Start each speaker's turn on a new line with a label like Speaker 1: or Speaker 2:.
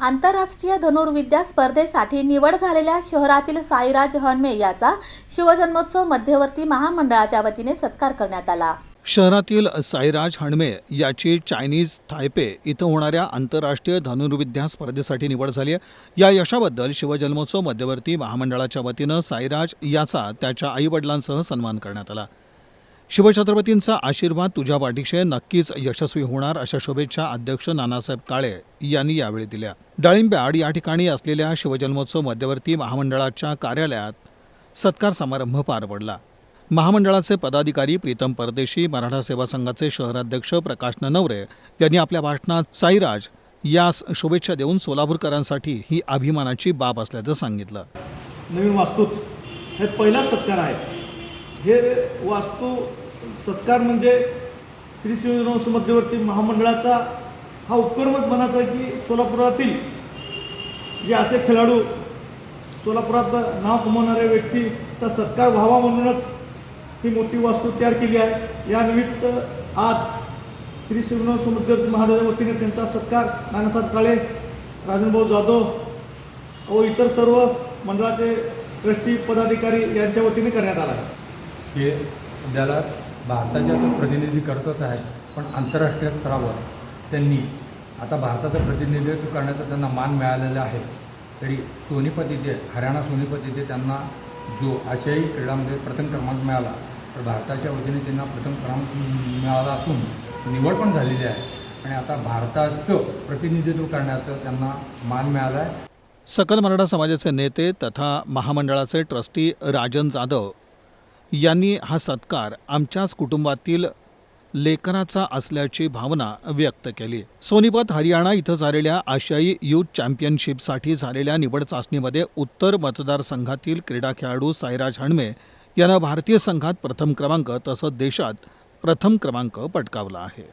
Speaker 1: आंतरराष्ट्रीय धनुर्विद्या स्पर्धेसाठी निवड झालेल्या शहरातील साईराज हणमे याचा शिवजन्मोत्सव मध्यवर्ती महामंडळाच्या वतीने सत्कार करण्यात आला.
Speaker 2: शहरातील साईराज हणमे याची चायनीज थायपे इथं होणाऱ्या आंतरराष्ट्रीय धनुर्विद्या स्पर्धेसाठी निवड झाली आहे. या यशाबद्दल शिवजन्मोत्सव मध्यवर्ती महामंडळाच्या वतीनं साईराज याचा त्याच्या आईवडिलांसह सन्मान करण्यात आला. शिवछत्रपतींचा आशीर्वाद तुझ्या पाठीशी नक्कीच यशस्वी होणार अशा शुभेच्छा अध्यक्ष नानासाहेब काळे यांनी यावेळी दिल्या. डाळिंब्याड या ठिकाणी असलेल्या शिवजन्मोत्सव मध्यवर्ती महामंडळाच्या कार्यालयात सत्कार समारंभ पार पडला. महामंडळाचे पदाधिकारी प्रीतम परदेशी मराठा सेवा संघाचे शहराध्यक्ष प्रकाश ननवरे यांनी आपल्या भाषणात साईराज यास शुभेच्छा देऊन सोलापूरकरांसाठी ही अभिमानाची बाब असल्याचं सांगितलं.
Speaker 3: नवीन वास्तूत हे पहिलाच सत्कार आहे. हे वास्तू सत्कार म्हणजे श्री शिवजन्मोत्सव मध्यवर्ती महामंडळाचा हा उपक्रमच म्हणायचा की सोलापुरातील जे असे खेळाडू सोलापुरात नाव कमवणाऱ्या व्यक्तीचा सत्कार व्हावा म्हणूनच ही मोठी वास्तू तयार केली आहे. या निमित्त आज श्री शिवराव मध्यवर्ती महाराजांच्या वतीने त्यांचा सत्कार नानासाहेब काळे राजनभाऊ जाधव व इतर सर्व मंडळाचे ट्रस्टी पदाधिकारी यांच्या वतीने करण्यात आला आहे.
Speaker 4: हे सध्याला भारताच्या तो प्रतिनिधी करतच आहेत पण आंतरराष्ट्रीय स्तरावर त्यांनी आता भारताचं प्रतिनिधित्व करण्याचा त्यांना मान मिळालेला आहे. तरी सोनीपत इथे हरियाणा सोनीपत इथे त्यांना जो आशियाई क्रीडामध्ये प्रथम क्रमांक मिळाला तर भारताच्या वतीने त्यांना प्रथम क्रमांक मिळाला असून निवड पण झालेली आहे. आणि आता भारताचं प्रतिनिधित्व करण्याचं त्यांना मान मिळाला आहे
Speaker 2: सकल मराठा समाजाचे नेते तथा महामंडळाचे ट्रस्टी राजन जाधव यांनी हा सत्कार आमच्याच कुटुंबातील लेकराचा असल्याची भावना व्यक्त केली. सोनीपत हरियाणा इथं झालेल्या आशियाई युथ चॅम्पियनशिपसाठी झालेल्या निवड चाचणीमध्ये उत्तर मतदारसंघातील क्रीडा खेळाडू साईराज हणमे यानं भारतीय संघात प्रथम क्रमांक तसंच देशात प्रथम क्रमांक पटकावला आहे.